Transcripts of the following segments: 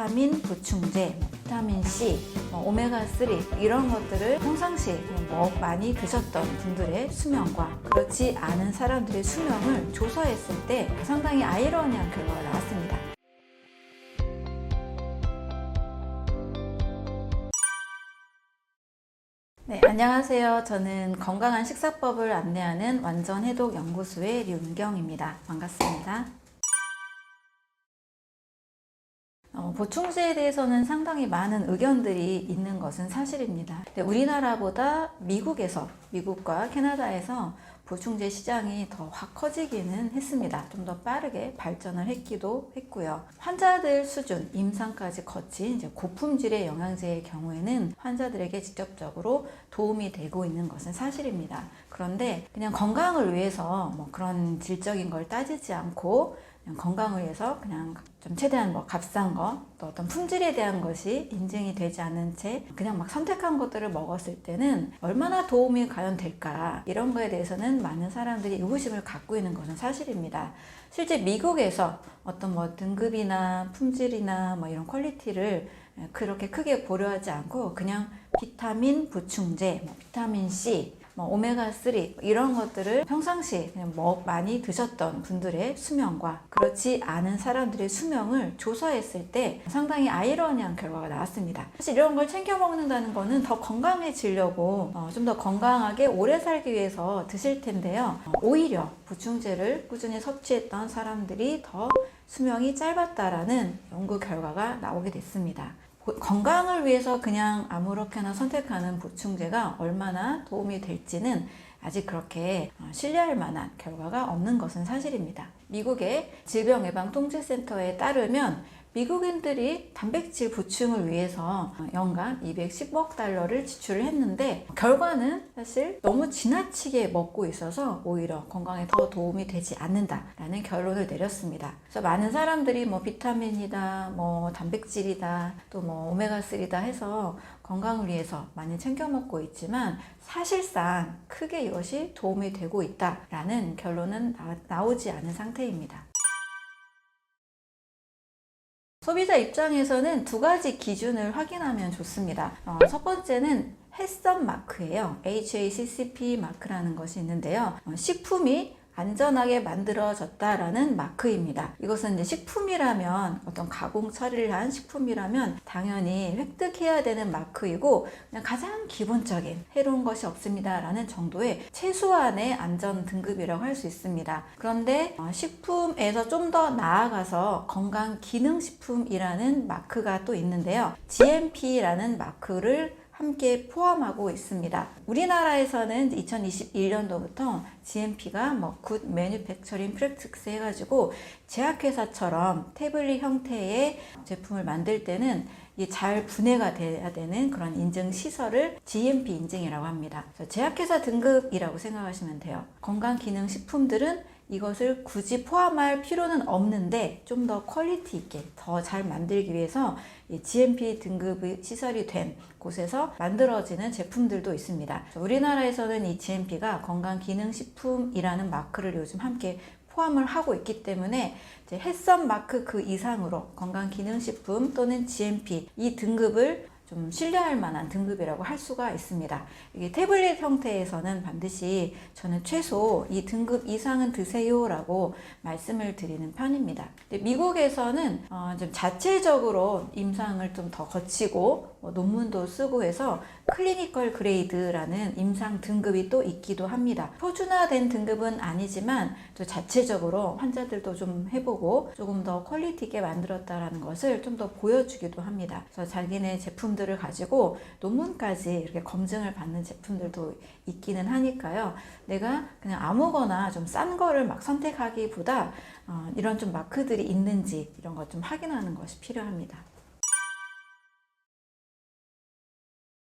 비타민 보충제, 뭐 비타민 C, 뭐 오메가 3 이런 것들을 평상시 뭐 많이 드셨던 분들의 수명과 그렇지 않은 사람들의 수명을 조사했을 때 상당히 아이러니한 결과가 나왔습니다. 네, 안녕하세요. 저는 건강한 식사법을 안내하는 완전 해독 연구소의 류은경입니다. 반갑습니다. 어, 보충제에 대해서는 상당히 많은 의견들이 있는 것은 사실입니다. 우리나라보다 미국에서, 미국과 캐나다에서 보충제 시장이 더 확 커지기는 했습니다. 좀 더 빠르게 발전을 했기도 했고요. 환자들 수준, 임상까지 거친 이제 고품질의 영양제의 경우에는 환자들에게 직접적으로 도움이 되고 있는 것은 사실입니다. 그런데 그냥 건강을 위해서 뭐 그런 질적인 걸 따지지 않고 그냥 건강을 위해서 그냥 좀 최대한 뭐 값싼 거, 또 어떤 품질에 대한 것이 인증이 되지 않은 채 그냥 막 선택한 것들을 먹었을 때는 얼마나 도움이 과연 될까 이런 거에 대해서는 많은 사람들이 의구심을 갖고 있는 것은 사실입니다. 실제 미국에서 어떤 뭐 등급이나 품질이나 뭐 이런 퀄리티를 그렇게 크게 고려하지 않고 그냥 비타민 보충제, 뭐 비타민 C 뭐 오메가 3 이런 것들을 평상시 그냥 뭐 많이 드셨던 분들의 수명과 그렇지 않은 사람들의 수명을 조사했을 때 상당히 아이러니한 결과가 나왔습니다. 사실 이런 걸 챙겨 먹는다는 거는 더 건강해지려고 어, 좀더 건강하게 오래 살기 위해서 드실 텐데요. 어, 오히려 보충제를 꾸준히 섭취했던 사람들이 더 수명이 짧았다라는 연구 결과가 나오게 됐습니다. 건강을 위해서 그냥 아무렇게나 선택하는 보충제가 얼마나 도움이 될지는 아직 그렇게 어, 신뢰할 만한 결과가 없는 것은 사실입니다. 미국의 질병예방통제센터에 따르면 미국인들이 단백질 보충을 위해서 연간 210억 달러를 지출을 했는데 결과는 사실 너무 지나치게 먹고 있어서 오히려 건강에 더 도움이 되지 않는다라는 결론을 내렸습니다. 그래서 많은 사람들이 뭐 비타민이다, 뭐 단백질이다, 또 뭐 오메가 3다 해서 건강을 위해서 많이 챙겨 먹고 있지만 사실상 크게 이것이 도움이 되고 있다라는 결론은 나오지 않은 상태입니다. 소비자 입장에서는 두 가지 기준을 확인하면 좋습니다. 어, 첫 번째는 햇선 마크예요. HACCP 마크라는 것이 있는데요. 어, 식품이 안전하게 만들어졌다라는 마크입니다. 이것은 이제 식품이라면 어떤 가공 처리를 한 식품이라면 당연히 획득해야 되는 마크이고 그냥 가장 기본적인 해로운 것이 없습니다라는 정도의 최소한의 안전 등급이라고 할 수 있습니다. 그런데 어, 식품에서 좀 더 나아가서 건강 기능 식품이라는 마크가 또 있는데요. GMP라는 마크를 함께 포함하고 있습니다. 우리나라에서는 2021년도부터 GMP가 뭐 Good Manufacturing 해가지고 제약회사처럼 태블릿 형태의 제품을 만들 때는 잘 분해가 돼야 되는 그런 인증 시설을 GMP 인증이라고 합니다. 제약회사 등급이라고 생각하시면 돼요. 건강기능식품들은 이것을 굳이 포함할 필요는 없는데 좀 더 퀄리티 있게 더 잘 만들기 위해서 GMP 등급 시설이 된 곳에서 만들어지는 제품들도 있습니다. 우리나라에서는 이 GMP가 건강기능식품이라는 마크를 요즘 함께 포함을 하고 있기 때문에 햇선 마크 그 이상으로 건강기능식품 또는 GMP 이 등급을 좀 신뢰할 만한 등급이라고 할 수가 있습니다. 이게 태블릿 형태에서는 반드시 저는 최소 이 등급 이상은 드세요라고 말씀을 드리는 편입니다. 미국에서는 어, 좀 자체적으로 임상을 좀 더 거치고 뭐 논문도 쓰고 해서 클리니컬 그레이드라는 임상 등급이 또 있기도 합니다. 표준화된 등급은 아니지만 또 자체적으로 환자들도 좀 해보고 조금 더 퀄리티 있게 만들었다라는 것을 좀 더 보여주기도 합니다. 그래서 자기네 제품들 을 가지고 논문까지 이렇게 검증을 받는 제품들도 있기는 하니까요. 내가 그냥 아무거나 좀 싼 거를 막 선택하기보다 어, 이런 좀 마크들이 있는지 이런 것 좀 확인하는 것이 필요합니다.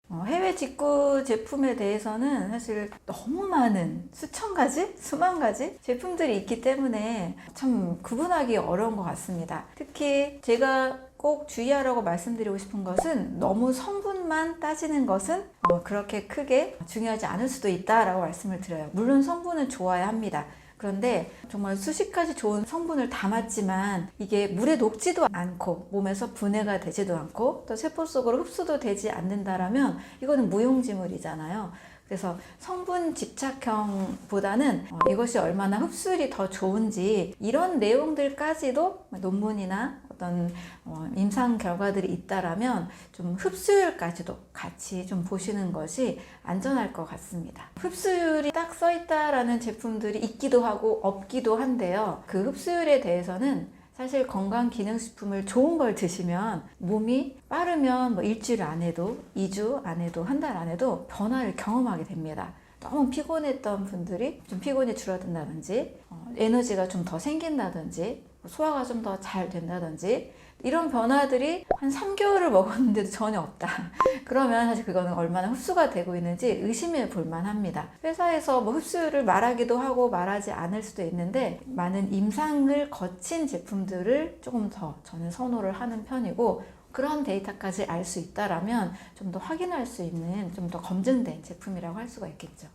어, 해외 직구 제품에 대해서는 사실 너무 많은 수천 가지, 수만 가지 제품들이 있기 때문에 참 구분하기 어려운 것 같습니다. 특히 제가 꼭 주의하라고 말씀드리고 싶은 것은 너무 성분만 따지는 것은 어, 그렇게 크게 중요하지 않을 수도 있다라고 말씀을 드려요. 물론 성분은 좋아야 합니다. 그런데 정말 수십 가지 좋은 성분을 담았지만 이게 물에 녹지도 않고 몸에서 분해가 되지도 않고 또 세포 속으로 흡수도 되지 않는다라면 이거는 무용지물이잖아요. 그래서 성분 집착형보다는 어, 이것이 얼마나 흡수율이 더 좋은지 이런 내용들까지도 논문이나 어떤 어, 임상 결과들이 있다라면 좀 흡수율까지도 같이 좀 보시는 것이 안전할 것 같습니다. 흡수율이 딱 써 있다라는 제품들이 있기도 하고 없기도 한데요. 그 흡수율에 대해서는 사실 건강 기능식품을 좋은 걸 드시면 몸이 빠르면 뭐 일주일 안에도 2주 안에도 한 달 안에도 변화를 경험하게 됩니다. 너무 피곤했던 분들이 좀 피곤이 줄어든다든지 어, 에너지가 좀 더 생긴다든지 소화가 좀 더 잘 된다든지 이런 변화들이 한 3개월을 먹었는데도 전혀 없다. 그러면 사실 그거는 얼마나 흡수가 되고 있는지 의심해 볼 만 합니다. 회사에서 뭐 흡수율을 말하기도 하고 말하지 않을 수도 있는데 많은 임상을 거친 제품들을 조금 더 저는 선호를 하는 편이고 그런 데이터까지 알 수 있다라면 좀 더 확인할 수 있는 좀 더 검증된 제품이라고 할 수가 있겠죠.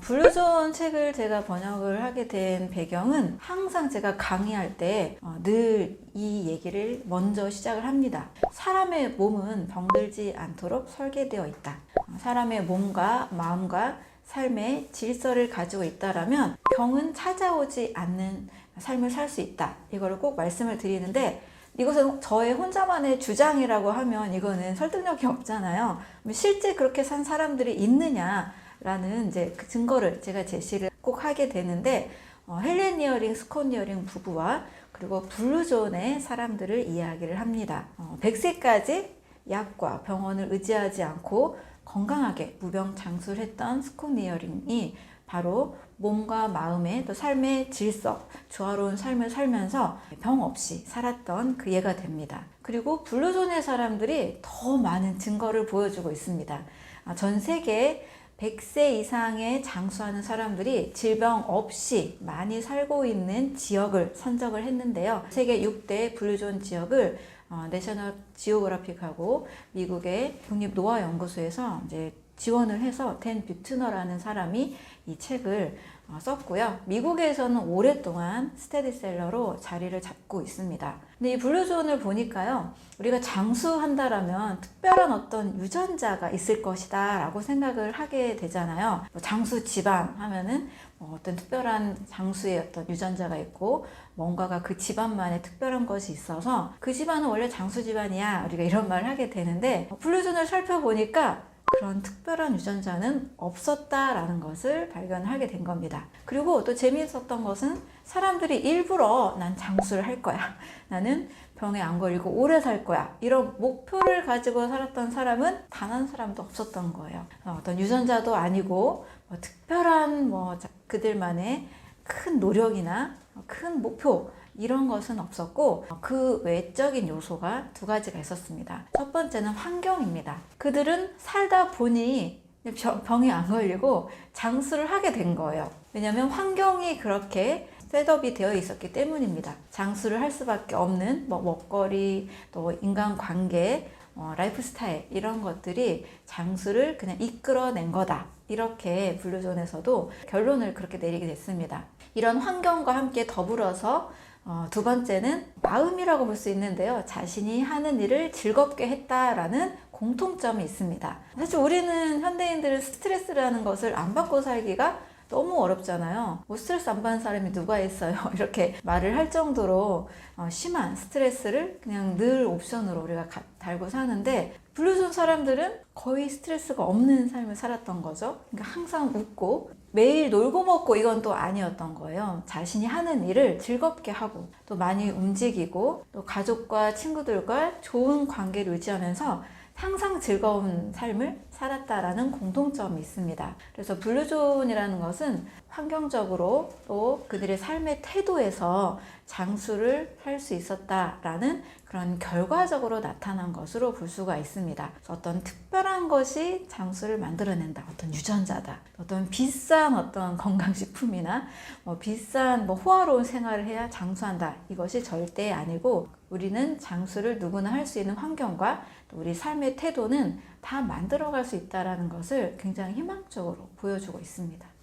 블루존 책을 제가 번역을 하게 된 배경은 항상 제가 강의할 때 늘 이 얘기를 먼저 시작을 합니다. 사람의 몸은 병들지 않도록 설계되어 있다. 사람의 몸과 마음과 삶의 질서를 가지고 있다라면 병은 찾아오지 않는 삶을 살 수 있다. 이거를 꼭 말씀을 드리는데 이것은 저의 혼자만의 주장이라고 하면 이거는 설득력이 없잖아요. 실제 그렇게 산 사람들이 있느냐 라는 이제 그 증거를 제가 제시를 꼭 하게 되는데 어, 헬렌 니어링, 스콧 니어링 부부와 그리고 블루존의 사람들을 이야기를 합니다. 어, 100세까지 약과 병원을 의지하지 않고 건강하게 무병장수했던 스콧 니어링이 바로 몸과 마음의 또 삶의 질서, 조화로운 삶을 살면서 병 없이 살았던 그 예가 됩니다. 그리고 블루존의 사람들이 더 많은 증거를 보여주고 있습니다. 아, 전 세계 100세 이상의 장수하는 사람들이 질병 없이 많이 살고 있는 지역을 선정을 했는데요. 세계 6대 블루존 지역을 어, 내셔널 지오그래픽하고 미국의 국립 노화 연구소에서 이제 지원을 해서 댄 뷰트너라는 사람이 이 책을 어, 썼고요. 미국에서는 오랫동안 스테디셀러로 자리를 잡고 있습니다. 근데 이 블루존을 보니까요. 우리가 장수한다라면 특별한 어떤 유전자가 있을 것이다 라고 생각을 하게 되잖아요. 뭐 장수 집안 하면은 뭐 어떤 특별한 장수의 어떤 유전자가 있고 뭔가가 그 집안만의 특별한 것이 있어서 그 집안은 원래 장수 집안이야 우리가 이런 말을 하게 되는데 블루존을 살펴보니까 그런 특별한 유전자는 없었다라는 것을 발견하게 된 겁니다. 그리고 또 재미있었던 것은 사람들이 일부러 난 장수를 할 거야. 나는 병에 안 걸리고 오래 살 거야. 이런 목표를 가지고 살았던 사람은 단 한 사람도 없었던 거예요. 어떤 유전자도 아니고 뭐 특별한 뭐 그들만의 큰 노력이나 큰 목표 이런 것은 없었고 그 외적인 요소가 두 가지가 있었습니다. 첫 번째는 환경입니다. 그들은 살다 보니 병이 안 걸리고 장수를 하게 된 거예요. 왜냐하면 환경이 그렇게 셋업이 되어 있었기 때문입니다. 장수를 할 수밖에 없는 뭐 먹거리, 또 인간관계, 어, 라이프 스타일 이런 것들이 장수를 그냥 이끌어낸 거다. 이렇게 블루존에서도 결론을 그렇게 내리게 됐습니다. 이런 환경과 함께 더불어서 어, 두 번째는 마음이라고 볼 수 있는데요. 자신이 하는 일을 즐겁게 했다라는 공통점이 있습니다. 사실 우리는 현대인들은 스트레스라는 것을 안 받고 살기가 너무 어렵잖아요. 뭐 스트레스 안 받는 사람이 누가 있어요? 이렇게 말을 할 정도로 어, 심한 스트레스를 그냥 늘 옵션으로 우리가 가, 달고 사는데 블루존 사람들은 거의 스트레스가 없는 삶을 살았던 거죠. 그러니까 항상 웃고 매일 놀고 먹고 이건 또 아니었던 거예요. 자신이 하는 일을 즐겁게 하고 또 많이 움직이고 또 가족과 친구들과 좋은 관계를 유지하면서 항상 즐거운 삶을 살았다라는 공통점이 있습니다. 그래서 블루존이라는 것은 환경적으로 또 그들의 삶의 태도에서 장수를 할 수 있었다라는 그런 결과적으로 나타난 것으로 볼 수가 있습니다. 어떤 특별한 것이 장수를 만들어낸다. 어떤 유전자다. 어떤 비싼 어떤 건강식품이나 뭐 비싼 뭐 호화로운 생활을 해야 장수한다. 이것이 절대 아니고 우리는 장수를 누구나 할 수 있는 환경과 우리 삶의 태도는 다 만들어갈 수 있다라는 것을 굉장히 희망적으로 보여주고 있습니다.